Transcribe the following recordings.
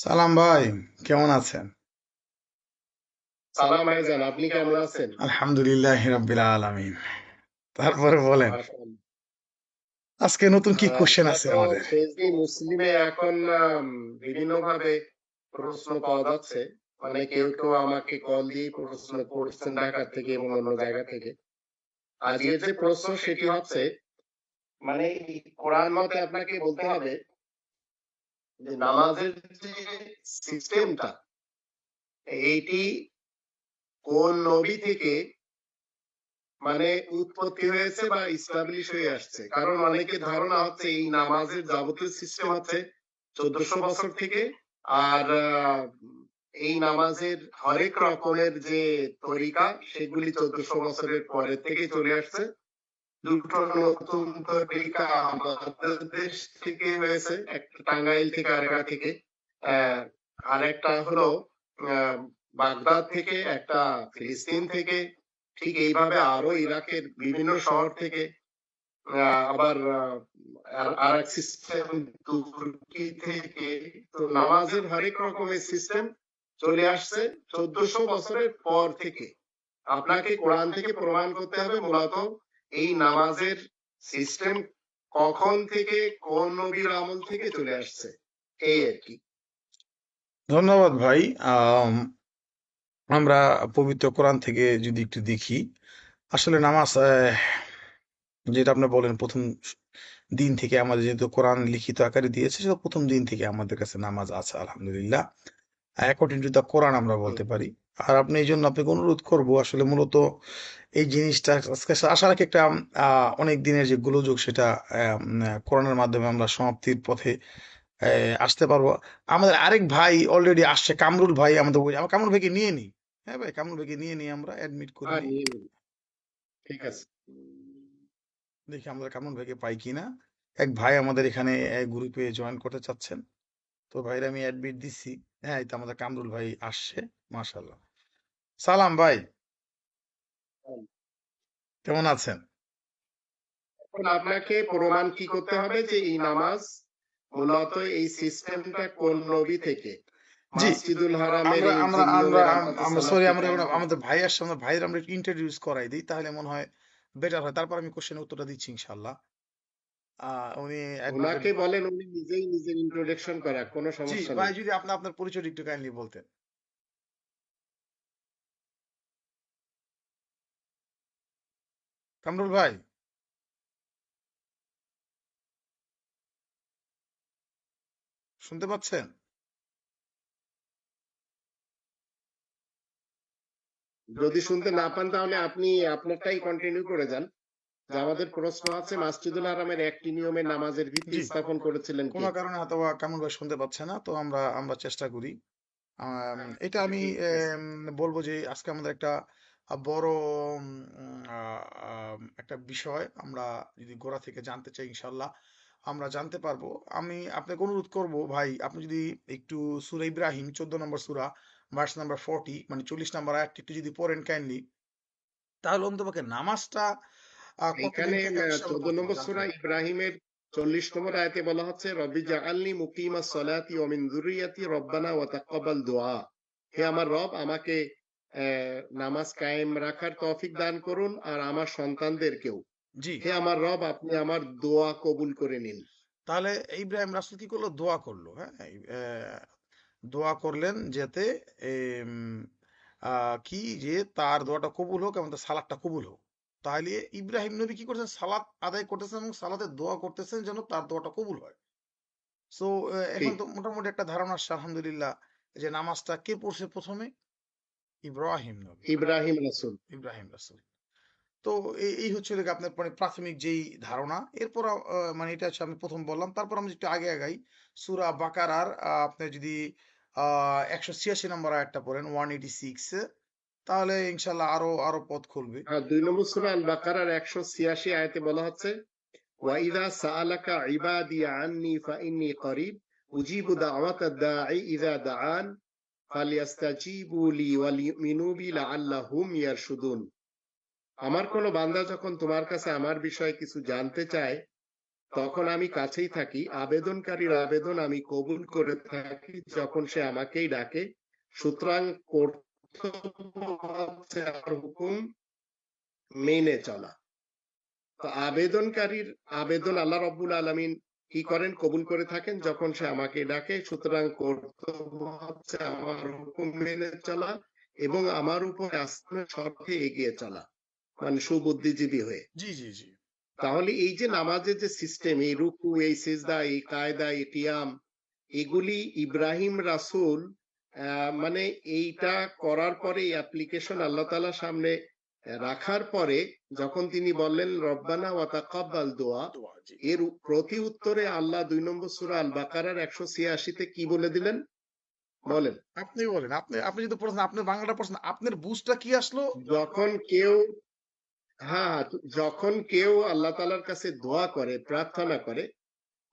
সালাম ভাই কেমন আছেন? সালাম ভাইজান আপনি কেমন আছেন? আলহামদুলিল্লাহ রাব্বিল আলামিন। তারপরে বলেন আজকে নতুন কি কোশ্চেন আছে আমাদের? ফেসবুক মুসলিমে এখন বিভিন্ন ভাবে প্রশ্ন পাওয়া যাচ্ছে। মানে কেউ কেউ আমাকে কল দিয়ে প্রশ্ন করছেন ঢাকা থেকে এবং অন্য জায়গা থেকে। আজকের যে প্রশ্ন সেটি হচ্ছে মানে কোরআন মতে আপনাকে বলতে হবে যে নামাজের যে সিস্টেমটা এইটি কোন নবী থেকে মানে উৎপত্তি হয়েছে বা ইস্টাবলিশ হয়ে আসছে? কারণ অনেকে ধারণা হচ্ছে এই নামাজের যাবতীয় সিস্টেম হচ্ছে চোদ্দশো বছর থেকে আর এই নামাজের হরেক রকমের যে তরিকা সেগুলি চোদ্দশো বছরের পরের থেকে চলে আসছে। দুটো নতুন তরিকা আমাদের দেশ থেকে হয়েছে, একটা টাঙ্গাইল থেকে আরেকটা থেকে। আরেকটা হলো বাগদাদ থেকে, একটা ফিলিস্তিন থেকে, ঠিক এইভাবে আরও ইরাকের বিভিন্ন শহর থেকে। আবার আর- সিস্টেম তুর্কি থেকে, তো নামাজের হরেক রকমের সিস্টেম চলে আসছে চোদ্দশো বছরের পর থেকে। আপনাকে কোরআন থেকে প্রমাণ করতে হবে, মূলত এই নামাজের সিস্টেম কখন থেকে কোন নবীর আমল থেকে চলে আসছে? এই আর কি। ধন্যবাদ ভাই। আমরা পবিত্র কোরআন থেকে যদি একটু দেখি আসলে নামাজ যেটা আপনি বলেন প্রথম দিন থেকে আমাদের যেহেতু কোরআন লিখিত আকারে দিয়েছে সেটা প্রথম দিন থেকে আমাদের কাছে নামাজ আছে আলহামদুলিল্লাহ। অ্যাকর্ডিং টু দ্য কোরআন আমরা বলতে পারি। আর আপনি এই জন্য আপনাকে অনুরোধ করব আসলে মূলত এই জিনিসটা আজকে আশা রাখি একটা অনেক দিনের যে গোলযোগ সেটা উম, মাধ্যমে আমরা সমাপ্তির পথে আসতে পারব। আমাদের আরেক ভাই অলরেডি আসছে কামরুল ভাই আমাদের আমার কামরুল ভাইকে নিয়ে নিই। হ্যাঁ ভাই কামরুল ভাইকে নিয়ে নিই আমরা অ্যাডমিট করে। ঠিক আছে। দেখি আমরা কামরুল ভাইকে পাই কিনা। এক ভাই আমাদের এখানে গ্রুপে জয়েন করতে চাচ্ছেন। তো ভাইরা আমি অ্যাডমিট দিচ্ছি হ্যাঁ এই তো আমাদের কামরুল ভাই আসছে মাশাল্লাহ সালাম ভাই। কেমন আছেন? এখন আপনাকে প্রমাণ কি করতে হবে যে এই নামাজ মূলত এই সিস্টেমটা কোন নবী থেকে? জি। মসজিদুল হারামের আমরা আমরা আমরা আমাদের আমরা সালাত সরি আমরা আমরা আমাদের ভাই আসছে আমাদের ভাইয়ের আমরা ইন্ট্রোডিউস করাই দিই তাহলে মনে হয় বেটার হয়। তারপর আমি কোশ্চেনের উত্তরটা দিচ্ছি ইনশাল্লাহ উনি ওনাকে বলেন। উনি নিজেই নিজের ইন্ট্রোডাকশন করা কোনো জি সমস্যা ভাই নেই যদি আপনি আপনার পরিচয় একটু কাইন্ডলি বলতেন। কামরুল ভাই। শুনতে পাচ্ছেন? যদি শুনতে না পান তাহলে আপনি আপনারটাই কন্টিনিউ করে যান। যে আমাদের প্রশ্ন আছে মসজিদুল হারামের একটি নিয়মে নামাজের ভিত্তি স্থাপন করেছিলেন কে? কোনো কারণে হয়তো বা কামরুল ভাই শুনতে পাচ্ছে না তো আমরা আমরা চেষ্টা করি। এটা আমি বলব যে আজকে আমাদের একটা বড় একটা বিষয় আমরা যদি গোড়া থেকে জানতে চাই ইনশাল্লাহ আমরা জানতে পারব। আমি আপনাকে অনুরোধ করব ভাই আপনি যদি একটু সূরা ইব্রাহিম চোদ্দ নম্বর সুরা ভার্স নাম্বার ফর্টি মানে চল্লিশ নম্বর আয়াতটি একটু যদি পড়েন কাইন্ডলি তাহলে অন্তপক্ষে নামাজটা এখানে চোদ্দ নম্বর সূরা ইব্রাহিমের চল্লিশ নম্বর আয়াতে বলা হচ্ছে রব্বি জাআলনি মুকিমাস সালাতি ওয়া মিন যুররিয়াতি রব্বানা ওয়া তাকাব্বাল দুআ। হে আমার রব আমাকে নামাজ কায়েম রাখার তৌফিক দান করুন আর আমার সন্তানদেরকেও। জি। হে আমার রব আপনি আমার দোয়া কবুল করে নিন। তাহলে ইব্রাহিম রাসূল কি করল? দোয়া করল হ্যাঁ? দোয়া করলেন যাতে আহ, কি যে তার দোয়াটা কবুল হোক এবং তার সালাদটা কবুল হোক। তাহলে ইব্রাহিম নবী কি করছেন? সালাত আদায় করতেছেন এবং সালাতের দোয়া করতেছেন যেন তার দোয়াটা কবুল হয়। সো এখন তো মোটামুটি একটা ধারণা আসছে আলহামদুলিল্লাহ যে নামাজটা কে পড়ছে প্রথমে? ইব্রাহিম নবী ইব্রাহিম রাসূল। ইব্রাহিম রাসূল। তো এই হচ্ছে আপনার মানে প্রাথমিক যেই ধারণা এরপর মানে এটা হচ্ছে আমি প্রথম বললাম তারপর আমি একটু আগে আগাই। সুরা বাকারার আপনি যদি আহ একশো ছিয়াশি নম্বর আয়াতটা পড়েন ওয়ান এইটি সিক্স তাহলে ইনশাল্লাহ আরও আরও পথ খুলবে। দুই নম্বর সূরা আল বাকারার 186 আয়াতে বলা হচ্ছে, ওয়া ইযা সাআলাকা ইবাদি আন্নী ফা ইন্নী করিব, উজীবু দাআওয়াতাদ দাঈ ইযা দাআন, ফালিয়াস্তাজিবু লি ওয়া ওয়ালিউমিনু বি লাআল্লাহুম ইয়ারশুদুন। আমার কোন বান্দা যখন তোমার কাছে আমার বিষয়ে কিছু জানতে চায়, তখন আমি কাছেই থাকি, আবেদনকারীর আবেদন আমি কবুল করে থাকি যখন সে আমাকেই ডাকে, সুতরাং হচ্ছে হুকুম মেনে চলা। তো আবেদনকারীর আবেদন আল্লাহ রব্বুল আলমিন কি করেন? কবুল করে থাকেন যখন সে আমাকে ডাকে সুতরাং কর্তব্য হচ্ছে আমার হুকুম মেনে চলা এবং আমার উপর আসমানের শর্তে এগিয়ে চলা মানে সুবুদ্ধিজীবী হয়ে। জি জি জি। তাহলে এই যে নামাজের যে সিস্টেম এই রুকু এই সিজদা এই কায়দা এই টিয়াম এগুলি ইব্রাহিম রাসূল মানে এইটা করার পরে এই অ্যাপ্লিকেশন আল্লাহ তাআলার সামনে রাখার পরে যখন তিনি বললেন রব্বানা ওয়া তাকাব্বাল দোয়া এর প্রতি উত্তরে আল্লাহ দুই নম্বর সূরা আল বাকারার একশো ছিয়াশিতে কি বলে দিলেন? বলেন। আপনি বলেন আপনি আপনি যদি আপনার বাংলাটা পড়ছেন আপনার বুঝটা কি আসলো? যখন কেউ হ্যাঁ যখন কেউ আল্লাহ তালার কাছে দোয়া করে প্রার্থনা করে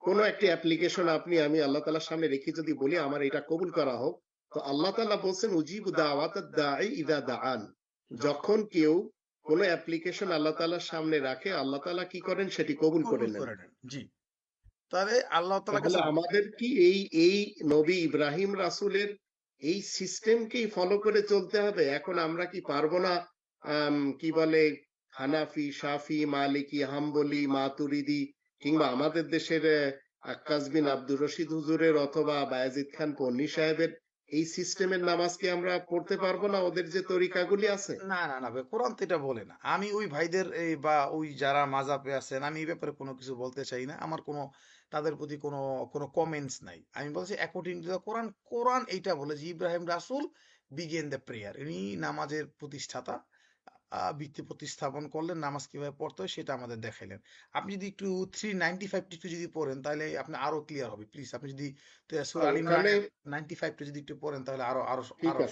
কোনো একটি অ্যাপ্লিকেশন আপনি আমি আল্লাহ তালার সামনে রেখে যদি বলি আমার এটা কবুল করা হোক তো আল্লাহ তালা বলছেন উজিব দাওয়াত দাঈ ইদা দাআন। যখন কেউ কোনো অ্যাপ্লিকেশন আল্লাহ তালার সামনে রাখে আল্লাহ তালা কি করেন? সেটি কবুল করে নেন। জি। তাহলে আল্লাহ কাছে আমাদের কি এই এই নবী ইব্রাহিম রাসূলের এই সিস্টেমকেই ফলো করে চলতে হবে? এখন আমরা কি পারব না কি বলে হানাফি শাফি মালিকি হাম্বলি মাতুরিদি কিংবা আমাদের দেশের আহ, আক্কাস বিন আব্দুর রশিদ হুজুরের অথবা বায়াজিদ খান পন্নী সাহেবের এই সিস্টেমের নামাজ কি আমরা পড়তে পারব না? ওদের যে তরিকাগুলি আছে। না না না কোরআন তো এটা বলে না। আমি ওই ভাইদের এই বা ওই যারা মাজাপে আছেন, আমি এই ব্যাপারে কোনো কিছু বলতে চাই না। আমার কোনো, তাদের প্রতি কোনো কোনো কমেন্টস নাই। আমি বলছি according to the Quran Quran এইটা বলে যে, ইব্রাহিম রাসূল বিগেন দ্য প্রেয়ার ইনি নামাজের প্রতিষ্ঠাতা। ভিত্তি প্রতিস্থাপন করলেন নামাজ কীভাবে পড়তে হয় সেটা আমাদের দেখাইলেন। আপনি যদি একটু থ্রি নাইনটি ফাইভটি একটু যদি পড়েন তাহলে আপনি আরও ক্লিয়ার হবে প্লিজ আপনি যদি নাইনটি ফাইভটা যদি একটু পড়েন তাহলে আরও আরও আরও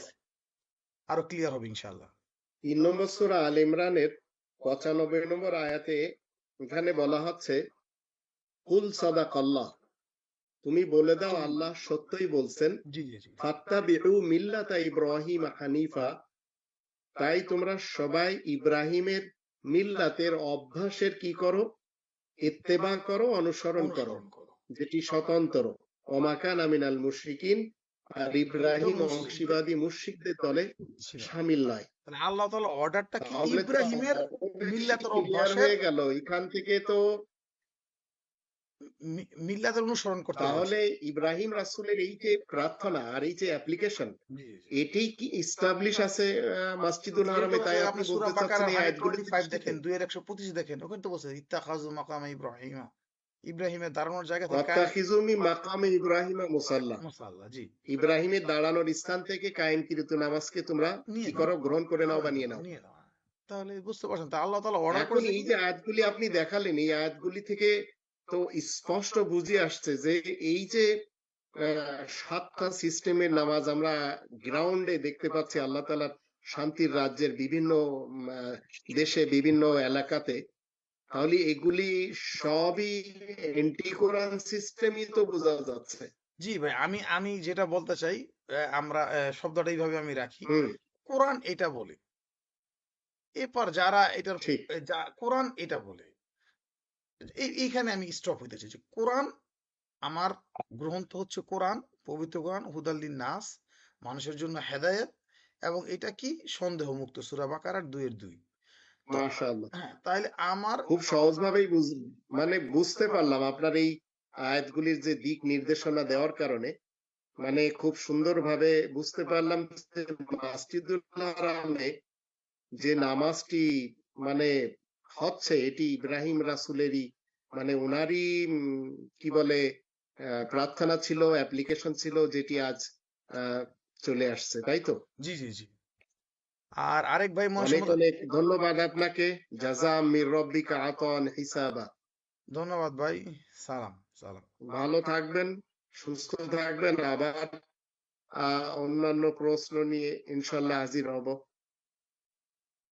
আরও ক্লিয়ার হবে ইনশাআল্লাহ। তিন নম্বর সূরা আল ইমরানের পঁচানব্বই নম্বর আয়াতে এখানে বলা হচ্ছে কুল সাদাকাল্লাহ। তুমি বলে দাও আল্লাহ সত্যই বলছেন জি জি জি। ফাত্তাবিউ মিল্লাতা ইব্রাহিম হানিফা তাই তোমরা সবাই ইব্রাহিমের মিল্লাতের অভ্যাসের কি করো? ইত্তেবা করো অনুসরণ করো যেটি স্বতন্ত্র। ওমাকান আমিনাল মুশরিকিন আর ইব্রাহিম। অংশীবাদী মুশরিকদের দলে সামিল নয়। আল্লাহ তাআলা অর্ডারটা ইব্রাহিমের মিল্লাতের অভ্যাসের? হয়ে গেল। এখান থেকে তো মিল্লাতের অনুসরণ করতে তাহলে ইব্রাহিম রাসূলের এই যে প্রার্থনা আর এই যে অ্যাপ্লিকেশন। এটি কি ইস্টাবলিশ আছে মসজিদুল হারামে তাই আপনি বলতে চাচ্ছেন এই আয়াতগুলি দেখেন। 2 এর 125 দেখেন ওখানে তো বলছে ইত্তাখাযু মাকাম ইব্রাহিমা। ইব্রাহিমের দাঁড়ানোর জায়গা থেকে ওয়াত্তাখিজুমি মাকামে ইব্রাহিম মুসাল্লা। মুসাল্লাহ জি। ইব্রাহিমের দাঁড়ানোর স্থান থেকে কায়েমকৃত নামাজকে তোমরা কি নাও। করো? গ্রহণ করে নাও বা নিয়ে নাও। তাহলে বুঝতে পারছেন। তা আল্লাহ তাআলা অর্ডার এই? যে আয়াতগুলি আপনি দেখালেন এই আয়াতগুলি থেকে তো স্পষ্ট বুঝে আসছে যে এই যে সাতটা সিস্টেমের নামাজ আমরা গ্রাউন্ডে দেখতে পাচ্ছি আল্লাহ তালার শান্তির রাজ্যের বিভিন্ন দেশে বিভিন্ন এলাকাতে তাহলে এগুলি সবই এন্টি কোরআন সিস্টেমই তো বোঝা যাচ্ছে। জি ভাই আমি আমি যেটা বলতে চাই আমরা শব্দটা এইভাবে আমি রাখি। হুম। কোরআন এটা বলে। এরপর যারা এটার যা কোরআন এটা বলে। এইখানে আমি স্টপ হইতে চাইছি। কোরআন আমার গ্রন্থ হচ্ছে কোরআন পবিত্র কোরআন হুদাল্লিন নাস মানুষের জন্য হেদায়েত এবং এটা কি? সন্দেহ মুক্ত সুরা বাকারার দুইয়ের দুই। হ্যাঁ তাহলে আমার খুব সহজভাবেই মানে বুঝতে পারলাম আপনার এই আয়াতগুলির যে দিক নির্দেশনা দেওয়ার কারণে। মানে খুব সুন্দরভাবে বুঝতে পারলাম যে মাসজিদুল হারামে যে নামাজটি মানে হচ্ছে এটি ইব্রাহিম রাসূলেরই মানে ওনারই কি বলে প্রার্থনা ছিল অ্যাপ্লিকেশন ছিল যেটি আজ চলে আসছে তাই তো? জি জি জি। আর আরেক ভাই অনেক অনেক ধন্যবাদ আপনাকে। জাজাম মির রব্বিকা আতন হিসাবা। ধন্যবাদ ভাই। সালাম সালাম। ভালো থাকবেন সুস্থ থাকবেন আবার অন্যান্য প্রশ্ন নিয়ে ইনশাল্লাহ হাজির হব।